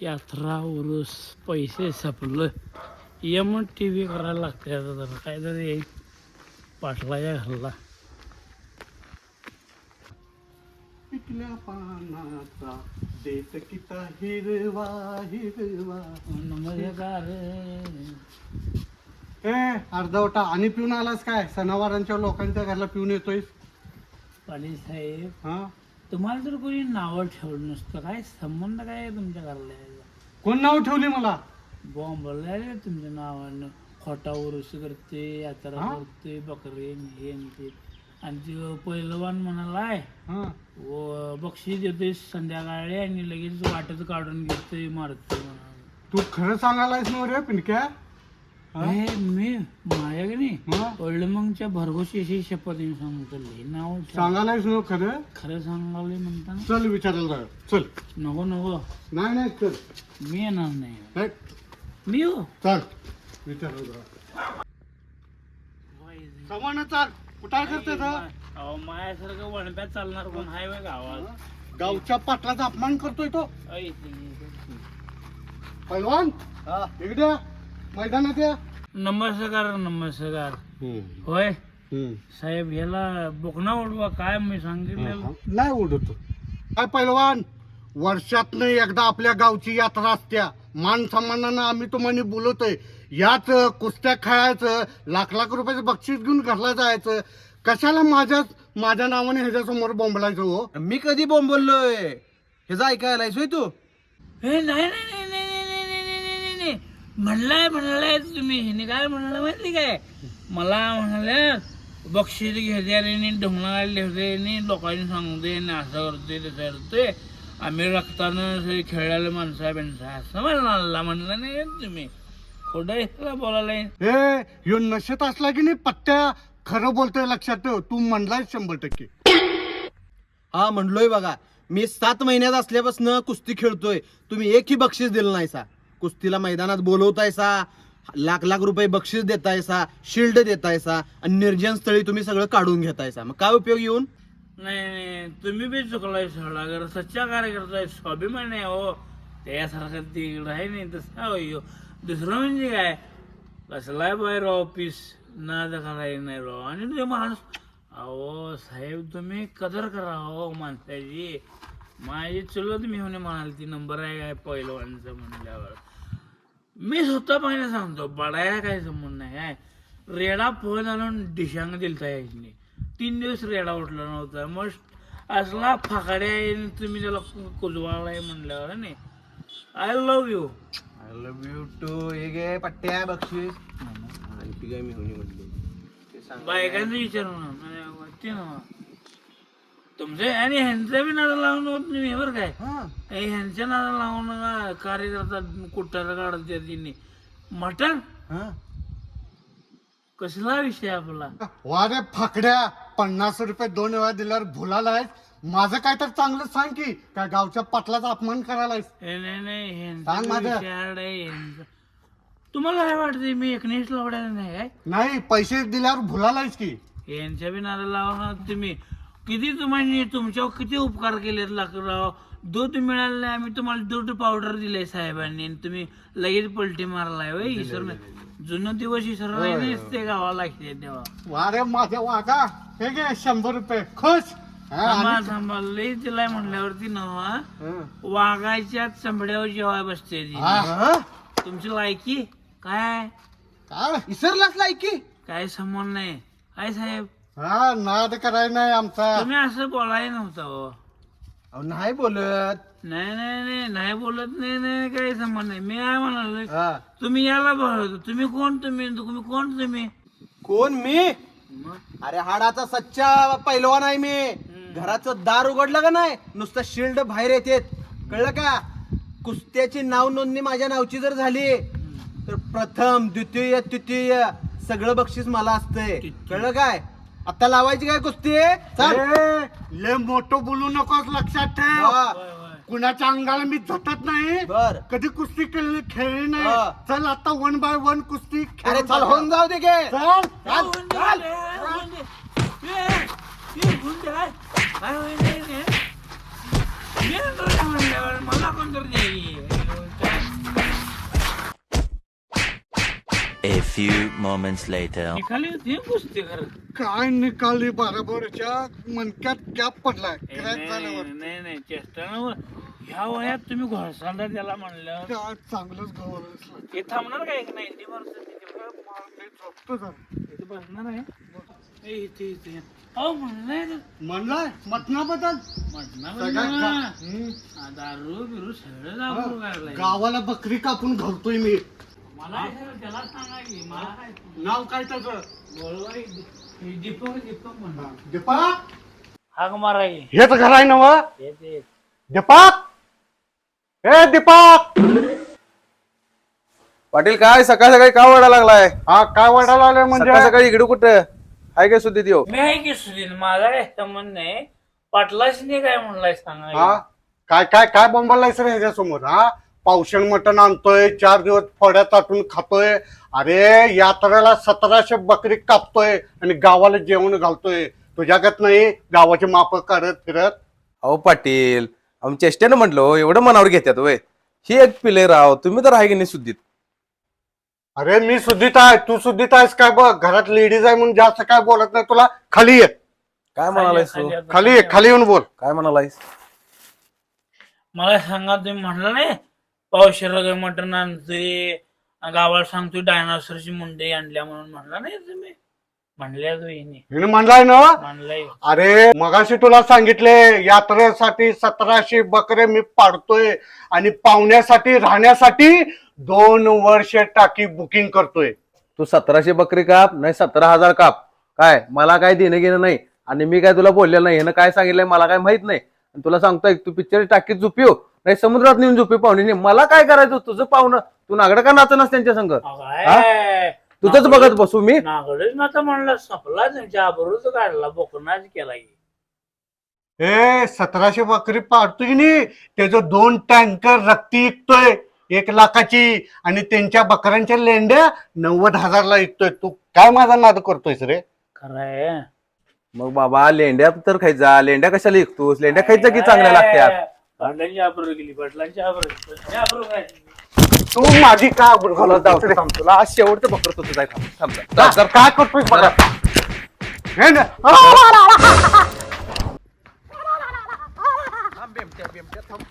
यात्रा उरूस पैसे सपलं यम टी व्ही करायला लागते आता जरा. काहीतरी पाटलाच्या घरला. पिकल्या पानाचा देत किता हिरवा हिरवा. नमस्कार. ए अर्धवटा आणि पिऊन आलास काय? सणावारांच्या लोकांच्या घरला पिऊन येतोय पाटील साहेब. हा? तुम्हाला तर कोणी नावं ठेवलं नसतं काय संबंध काय आहे तुमच्या घरला यायला? कोण नाव ठेवली मला? बॉम्ब तुमच्या नावानं. खोटा उरूस करते यात्रा हा? करते बकरे हे न ते. आणि ते पहिलवान म्हणालाय हा. व बक्षीस देते संध्याकाळी आणि लगेच वाटत काढून घेते मारते म्हणा तू खरं सांगायलायस ना रे पिणक्या हा? मी माझ्या की नाही? मगच्या भरघोशी अशी शपथ येऊन सांगतो लय नाव ना खरं? खरं सांगाले म्हणताना चल विचारायला जाऊया. चल. नको नको. नाही नाही चल. मी येणार नाही. मी हो चल. विचारायला जाऊया. समान चाल. कुठं करते अहो माझ्यासारखं वणप्यात चालणार कोण? हाय बघ गावच्या पाटलाचा अपमान करतोय तो. ऐ, ते- पैलवान इकडे या. मैदानात या. नमस्कार नमस्कार. होय? साहेब ह्याला बोकना उडवा काय मी सांगितलं? नाही उडतो काय पैलवान वर्षातनं एकदा आपल्या गावची यात्रा असत्या. मान सन्मानानं आम्ही तुम्हाला बोलवतोय. याच कुस्त्या खेळायचं लाख लाख रुपयाचं बक्षीस घेऊन घरला जायचं. कशाला माझ्या माझ्या नावाने ह्याच्यासमोर बोंबलायचं हो? मी कधी बोंबलोय हे जा ऐकायला तू? हे नाही नाही नाही नाही नाही नाही म्हणलाय म्हणलाय तुम्ही. ह्याने काय म्हणलं माहिती काय? मला म्हणाल्या बक्षीस घेते आणि ढोंगणा लिहते लोकांनी सांगते आणि असं करते तसं करते आम्ही रक्तानं खेळलेलं माणसं बिणसं आहे. असं म्हणाला म्हणलं नाही तुम्ही. खोटं बोलायला हे ह्यो नशेत असला की नाही पत्त्या खरं बोलतोय लक्षात ठेव. तू म्हणलाय शंभर टक्के. हा म्हणलोय बघा. मी सात महिन्यात असल्यापासून कुस्ती खेळतोय. तुम्ही एकही बक्षीस दिलं नाही सा कुस्तीला मैदानात बोलवतायसा लाख लाख रुपये बक्षीस देतायसा शिल्ड देतायसा आणि निर्जन स्थळी तुम्ही सगळं काढून घेतायसा. मग काय उपयोग येऊन? नाही नाही तुम्ही बी चुकलाय सगळा सच्चा कार्यकर्ता आहे स्वाभिमान आहे हो. त्यासारखं तिकडं आहे नाही तसं हो. दुसरं म्हणजे काय? कसलाय बाहेर ऑफिस ना करायला नाही राव. आणि ते माणूस अहो साहेब तुम्ही कदर करा हो माणसाची. माझी चुलत मी होणे म्हणाल ती नंबर आहे काय पहिलवानचं म्हणल्यावर. मी स्वतः पाहिजे सांगतो बडायला काय संबंध नाही काय रेडा फोन आणून डिशांग दिलता यायची तीन दिवस रेडा उठला नव्हता. मग असला फाकड्या आहे तुम्ही त्याला कुजवाळाय म्हणल्यावर नाही. I love you I love you too हे घे पट्ट्या बक्षीस. आणखी काय मी होणी म्हणलो ते सांग बायकांचं विचारून ते ना तुमचे आणि ह्यांचं बी नारा लावून होत नाही बरं काय? हा. हे ह्यांच्या नारा लावून का कार्यकर्ता कुट्टाला काढत त्यांनी मटण हा. कसला विषय आपला? वारे फाकड्या पन्नास रुपये दोन वेळा दिल्यावर भुलालायस माझं काय तर चांगलं सांग की काय गावच्या पाटलाचा अपमान करायलायस? हे नाही नाही सांग ह्यांचं माझं. विचार आहे ह्यांचं. तुम्हाला काय वाटतंय मी एकनेश लावडायला नाही काय? नाही पैसे दिल्यावर भुलालायस की. यांच्या बी नारा लावणार तुम्ही. किती तुम्हाला तुमच्यावर किती उपकार केलेत लाकराव? दूध मिळालं नाही आम्ही तुम्हाला दूध पावडर दिले साहेबांनी आणि तुम्ही लगेच पलटी मारलाय वय इसर जुनं दिवस इसरलाय नसते गावाला लागते तेव्हा. वारे माझ्या वागा. हे घे शंभर रुपये. खुश. हा, थांबा थांबा. लई तिला म्हणल्यावरती नवा. वाघाच्या चंबड्यावर जेवाय बसते ती. तुमची लायकी? काय? काय? इसरलाच लायकी? काय संबंध नाही. काय साहेब. हा नाद करायला नाही आमचा. तुम्ही असं बोलाय नव्हतं हो. अहो नाही बोलत. नाही नाही नाही नाही बोलत नाही नाही काही संबंध नाही. मी काय म्हणालो हा. तुम्ही याला बोलवतो. तुम्ही कोण तुम्ही? तुम्ही कोण तुम्ही? कोण मी? अरे हाडाचा सच्चा पैलवान आहे मी. घराचं दार उघडलं का नाही? नुसतं शिल्ड बाहेर येते कळलं का? कुस्त्याची नाव नोंदणी माझ्या नावची जर झाली तर प्रथम द्वितीय तृतीय सगळं बक्षीस मला असतंय. कळलं काय? आता लावायची काय कुस्ती चल ए, लय मोठं बोलू नकोस लक्षात ठेव हा. कुणाच्या अंगाला मी झटत नाही बर कधी कुस्ती खेळली खेळली नाही हा. चल आता वन बाय वन कुस्ती अरे खेळून चल बघा. होऊन जाऊ दे गे चल काय चल. होऊन few moments later. निकाली होती कुस्ती काय निकाली बरोबरच्या? मनक्यात कॅप पडलाय. ए, क्रॅक नाही झाल्यावर. नाही. ह्या वयात तुम्ही त्याला म्हणलं. त्या चांगलंच गवळ ते थांबणार काय एक नाईन्टी पर्सेंट झोपतो जरा. इथे बसणार आहे. ए, इथे इथे. अहो म्हणलंय तर. म्हणलाय? मटणाबद्दल? म्हटलं सगळ्यात म्हणलं. खा- हम्म. दारू बिरू सगळं गावाला बकरी कापून घालतोय मी. मला सगळं त्याला सांगा की मला काय नाव काय त्याचं? बोलवा दीपक दीपक म्हणा दीपक? हाक मारा की. हेच घर आहे ना व? हे. दीपक? ए दीपक! पाटील काय सकाळ सकाळी का ओरडा लागलाय? हा काय वाढायला आलं म्हणजे? सकाळ सकाळी इकडे कुठं? आहे काय सुद्धा देव मी आहे की सुधीर माझा काय संबंध नाही. पाटलाशीने काय म्हणलाय सांगा हा? काय काय काय बोंबालाय सर ह्याच्या समोर हा? पावशण मटण आणतोय चार दिवस फड्या ताटून खातोय. अरे यात्रेला सतराशे बकरी कापतोय आणि गावाला जेवण घालतोय. तुझ्यागत नाही गावाची माप करत फिरत. अहो पाटील आम्ही चेष्टेनं म्हटलो एवढं मनावर घेतात वय ही एक पिले राव तुम्ही तर आहे की नाही सुद्धित अरे मी सुद्धित आहे तू सुद्धित आहेस काय बघ? घरात लेडीज आहे म्हणून जास्त काय बोलत नाही तुला? खाली ये. काय म्हणालायस तू? खाली- खाली ये खाली येऊन बोल. काय म्हणालायस? मला सांगा तुम्ही म्हणलं नाही पावशेर मटण आणतोय. गावाला सांगतोय डायनासोरची मुंडे आणल्या म्हणून म्हणला नाही तुम्ही? म्हणल्या तुम्ही हिने. म्हणलाय ना? म्हणलंय. अरे मगाशी तुला सांगितले यात्रेसाठी सतराशे बकरे मी पाडतोय आणि पाहुण्यासाठी राहण्यासाठी दोन वर्ष टाकी बुकिंग करतोय. तू सतराशे बकरी काप नाही सतरा हजार काप. काय मला काय देणं घेणं नाही. आणि मी काय तुला बोललेलं नाही. ह्यानं काय सांगितलंय मला काय माहीत नाही. आणि तुला सांगतोय तू पिक्चर टाकीत झोपियो नाही समुद्रात नेऊन झोपी पाहुणे. मला काय करायचं तुझं पाहुणं तू नागडं का नाचनस त्यांच्या संग. काय तुझंच बघत बसू मी. नागडेच ना तर म्हणलं संपला त्यांच्या आबरूच काढला बोकनाच केला की. ए सतराशे बकरी पाडतोय की नाही? त्याचं दोन टँकर रक्ती विकतोय एक लाखाची. आणि त्यांच्या बकऱ्यांच्या लेंड्या नव्वद हजारला विकतोय. तू काय माझा नाद करतोयस रे? खरंय. मग बाबा लेंड्या तर खायचा. लेंड्या कशाला विकतोस? लेंड्या खायचं की चांगल्या लागत्यात आबरू गेली पाटलांची आबरू पाटलांची आबरू काय तू माझी का तुला जाऊ- थांब, तुला आज शेवटचं बकर तुझं जाय थांब, थांब, का- काय करतोय बघा. हे ना. थांब, बेमट्या, बेमट्या, थांब.